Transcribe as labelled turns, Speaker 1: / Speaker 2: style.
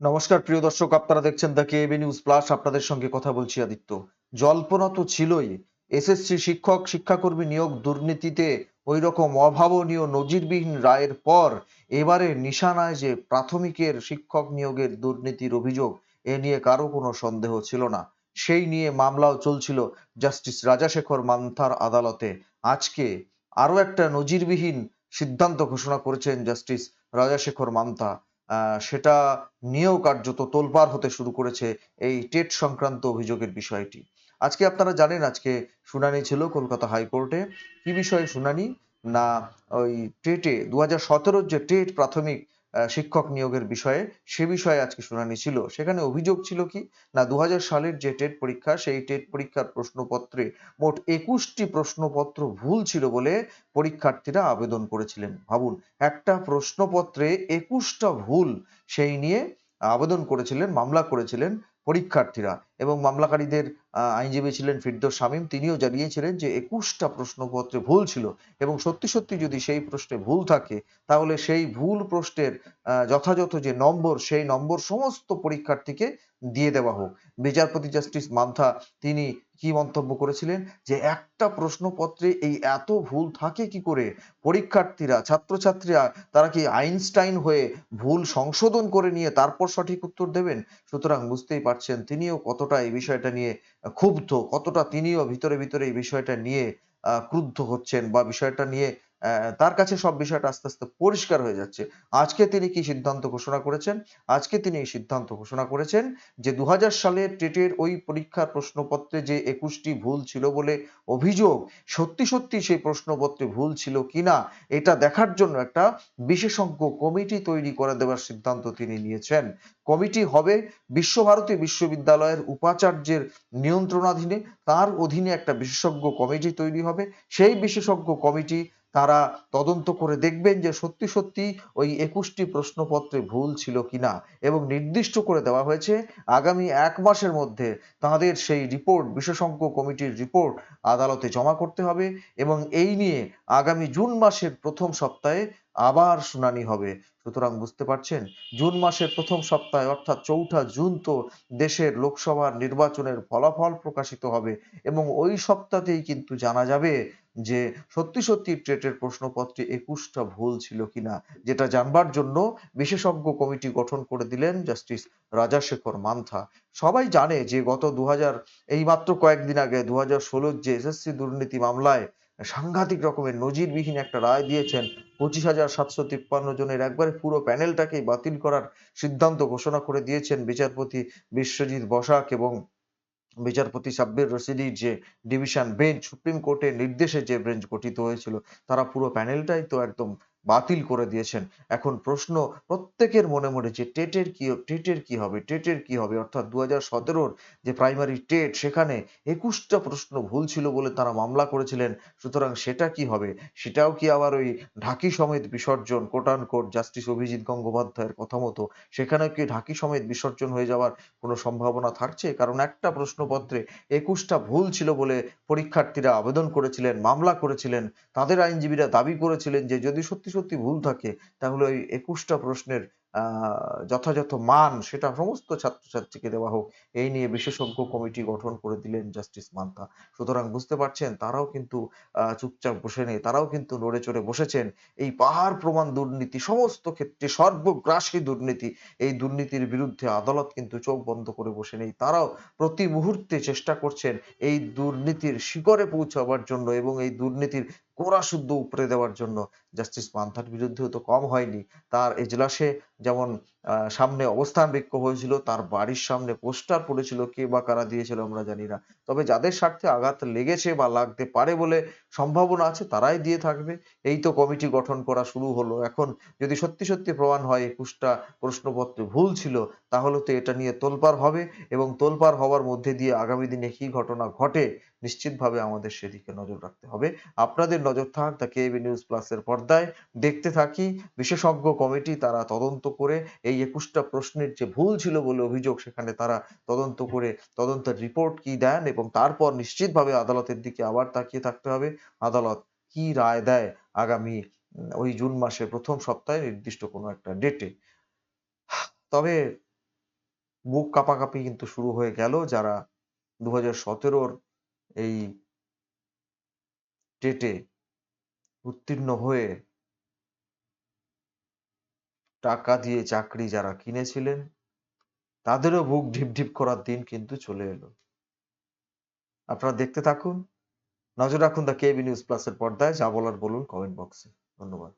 Speaker 1: নমস্কার, প্রিয় দর্শক, আপনারা দেখছেন দ্য কেবি নিউজ প্লাস আপনাদের সঙ্গে কথা বলছি আদিত্য। জল্পনা তো ছিলই। এসএসসি শিক্ষক, শিক্ষাকর্মী নিয়োগ দুর্নীতিতে ওই রকম অভাবনীয় নজিরবিহীন রায়ের পর এবারে নিশানায় যে প্রাথমিকের শিক্ষক নিয়োগের দুর্নীতির অভিযোগ, এ নিয়ে কারও কোনো সন্দেহ ছিল না। সেই নিয়ে মামলাও চলছিল জাস্টিস রাজাশেখর মান্থার আদালতে। আজকে আরও একটা নজিরবিহীন সিদ্ধান্ত ঘোষণা করেছেন জাস্টিস রাজাশেখর মান্থা। সেটা নিয়েও কার্যত তোলপাড় হতে শুরু করেছে এই টেট সংক্রান্ত অভিযোগের বিষয়টি। আজকে আপনারা জানেন, আজকে শুনানি ছিল কলকাতা হাইকোর্টে। কি বিষয়ে শুনানি? না, ওই টেটে দু হাজার সতেরোর যে টেট প্রাথমিক শিক্ষক নিয়োগের বিষয়ে, সে বিষয়ে আজকে শুনানি ছিল। সেখানে অভিযোগ ছিল কি, না দু হাজার সালের যে টেট পরীক্ষা, সেই টেট পরীক্ষার প্রশ্নপত্রে মোট একুশটি প্রশ্নপত্র ভুল ছিল বলে পরীক্ষার্থীরা আবেদন করেছিলেন। ভাবুন, একটা প্রশ্নপত্রে একুশটা ভুল সেই নিয়ে আবেদন করেছিলেন, মামলা করেছিলেন পরীক্ষার্থীরা এবং মামলাকারীদের আইনজীবী ছিলেন ফিরদৌস শামীম, তিনিও জানিয়েছিলেন যে একুশটা প্রশ্নপত্রে ভুল ছিল এবং সত্যি সত্যি যদি সেই প্রশ্নে ভুল থাকে, তাহলে সেই ভুল প্রশ্নের যথাযথ যে নম্বর, সেই নম্বর সমস্ত পরীক্ষার্থীকে দিয়ে দেওয়া হোক। বিচারপতি জাস্টিস মান্থা, তিনি কি মন্তব্য করেছিলেন? যে একটা প্রশ্নপত্রে এই এত ভুল থাকে কি করে? পরীক্ষার্থীরা, ছাত্রছাত্রীরা, তারা কি আইনস্টাইন হয়ে ভুল সংশোধন করে নিয়ে তারপর সঠিক উত্তর দেবেন? সুতরাং বুঝতেই পারছেন তিনিও কতটা এই বিষয়টা নিয়ে ক্ষুব্ধ, কতটা তিনিও ভিতরে ভিতরে এই বিষয়টা নিয়ে ক্রুদ্ধ হচ্ছেন বা বিষয়টা নিয়ে তার কাছে সব বিষয়টা আস্তে আস্তে পরিষ্কার হয়ে যাচ্ছে। আজকে তিনি কি সিদ্ধান্ত ঘোষণা করেছেন? আজকে তিনি এই সিদ্ধান্ত ঘোষণা করেছেন যে দু সালের টেটের ওই পরীক্ষার প্রশ্নপত্রে যে একুশটি ভুল ছিল বলে অভিযোগ, সত্যি সত্যি সেই প্রশ্নপত্রে ভুল ছিল কিনা এটা দেখার জন্য একটা বিশেষজ্ঞ কমিটি তৈরি করে দেওয়ার সিদ্ধান্ত তিনি নিয়েছেন। কমিটি হবে বিশ্বভারতী বিশ্ববিদ্যালয়ের উপাচার্যের নিয়ন্ত্রণাধীনে। তার অধীনে একটা বিশেষজ্ঞ কমিটি তৈরি হবে। সেই বিশেষজ্ঞ কমিটি তারা তদন্ত করে দেখবেন যে সত্যি সত্যি ওই একুশটি প্রশ্নপত্রে ভুল ছিল কিনা এবং নির্দিষ্ট করে দেওয়া হয়েছে। আগামী এক মাসের মধ্যে তাদের সেই রিপোর্ট, বিশেষজ্ঞ কমিটির রিপোর্ট আদালতে জমা করতে হবে এবং এই নিয়ে আগামী জুন মাসের প্রথম সপ্তাহে আবার শুনানি হবে। সুতরাং বুঝতে পারছেন, জুন মাসের প্রথম সপ্তাহে অর্থাৎ চৌঠা জুন তো দেশের লোকসভার নির্বাচনের ফলাফল প্রকাশিত হবে এবং ওই সপ্তাহতেই কিন্তু জানা যাবে যে সত্যি সত্যি টেটের প্রশ্নপত্রে একুশটা ভুল ছিল কিনা, যেটা জানবার জন্য বিশেষজ্ঞ কমিটি গঠন করে দিলেন জাস্টিস রাজাশেখর মান্থা। সবাই জানে যে গত দু এই মাত্র কয়েকদিন আগে দু হাজার ষোলোর যে এসএসসি দুর্নীতি মামলায় সাংঘাতিক রকমের নজিরবিহীন একটা রায় দিয়েছেন পঁচিশ হাজার সাতশো তিপ্পান্ন জনের, একবারে পুরো প্যানেলটাকেই বাতিল করার সিদ্ধান্ত ঘোষণা করে দিয়েছেন বিচারপতি বিশ্বজিৎ বসাক এবং বিচারপতি সাব্বির রশিদির যে ডিভিশন বেঞ্চ সুপ্রিম কোর্টের নির্দেশে যে বেঞ্চ গঠিত হয়েছিল, তারা পুরো প্যানেলটাই তো একদম বাতিল করে দিয়েছেন। এখন প্রশ্ন প্রত্যেকের মনে মনে যে টেটের কি টেটের কি হবে টেটের কি হবে? অর্থাৎ দু হাজার যে প্রাইমারি টেট, সেখানে একুশটা প্রশ্ন ভুল ছিল বলে তারা মামলা করেছিলেন। সুতরাং সেটা কি হবে? সেটাও কি আবার ওই ঢাকি সমেত বিসর্জন কোটান কোট জাস্টিস অভিজিৎ গঙ্গোপাধ্যায়ের কথা মতো? সেখানে কি ঢাকি সমেত বিসর্জন হয়ে যাওয়ার কোনো সম্ভাবনা থাকছে? কারণ একটা প্রশ্নপত্রে একুশটা ভুল ছিল বলে পরীক্ষার্থীরা আবেদন করেছিলেন, মামলা করেছিলেন। তাদের আইনজীবীরা দাবি করেছিলেন যে যদি সত্যি সত্যি ভুল থাকে, তাহলে ওই একুশটা প্রশ্নের যথাযথ মান সেটা সমস্ত ছাত্রছাত্রীকে দেওয়া হোক। এই নিয়ে বিশেষজ্ঞ কমিটি গঠন করে দিলেন জাস্টিস মান্থা সুতরাং বুঝতে পারছেন, তারাও কিন্তু চুপচাপ বসে নেই, তারাও কিন্তু নড়ে চড়ে বসেছেন। এই পাহাড় প্রমাণ দুর্নীতি, সমস্ত ক্ষেত্রে সর্বগ্রাসী দুর্নীতি, এই দুর্নীতির বিরুদ্ধে আদালত কিন্তু চোখ বন্ধ করে বসে নেই। তারাও প্রতি মুহূর্তে চেষ্টা করছেন এই দুর্নীতির শিকড়ে পৌঁছাবার জন্য এবং এই দুর্নীতির গোড়া শুদ্ধ উপরে দেওয়ার জন্য জাস্টিস পান্থার বিরুদ্ধেও তো কম হয়নি। তার এজলাসে যেমন সামনে অবস্থান বিক্ষোভ হয়েছিল, তার বাড়ির সামনে পোস্টার পড়েছিল, কে বা কারা দিয়েছিল আমরা জানি না। তবে যাদের স্বার্থে আঘাত লেগেছে বা লাগতে পারে বলে সম্ভাবনা আছে, তারাই দিয়ে থাকবে। এই তো কমিটি গঠন করা শুরু হলো। এখন যদি সত্যি সত্যি প্রমাণ হয়, একুশটা প্রশ্নপত্রে ভুল ছিল, তাহলে তো এটা নিয়ে তোলপাড় হবে এবং তোলপাড় হওয়ার মধ্যে দিয়ে আগামী দিনে কি ঘটনা ঘটে, নিশ্চিতভাবে আমাদের সেদিকে নজর রাখতে হবে। আপনাদের নজর থাক দ্য কেবি নিউজ প্লাসের পর্দায়। দেখতে থাকি, বিশেষজ্ঞ কমিটি তারা তদন্ত করে এই একুশটা প্রশ্নের যে ভুল ছিল বলে অভিযোগ সেখানে তারা তদন্ত করে তদন্তের রিপোর্ট কি দেন এবং তারপর নিশ্চিতভাবে আদালতের দিকে আবার তাকিয়ে থাকতে হবে। আদালত কি রায় দেয় আগামী ওই জুন মাসের প্রথম সপ্তাহে নির্দিষ্ট কোনো একটা ডেটে তবে বুক কাঁপাকাঁপি কিন্তু শুরু হয়ে গেল যারা দু হাজার সতেরোর এই টেটে উত্তীর্ণ হয়ে টাকা দিয়ে চাকরি যারা কিনেছিলেন, তাদেরও বুক ঢিপ ঢিপ করার দিন কিন্তু চলে এলো। আপনারা দেখতে থাকুন। নজর রাখুন দ্য কেবি নিউজ প্লাসের পর্দায়। যা বলার বলুন কমেন্ট বক্সে। ধন্যবাদ।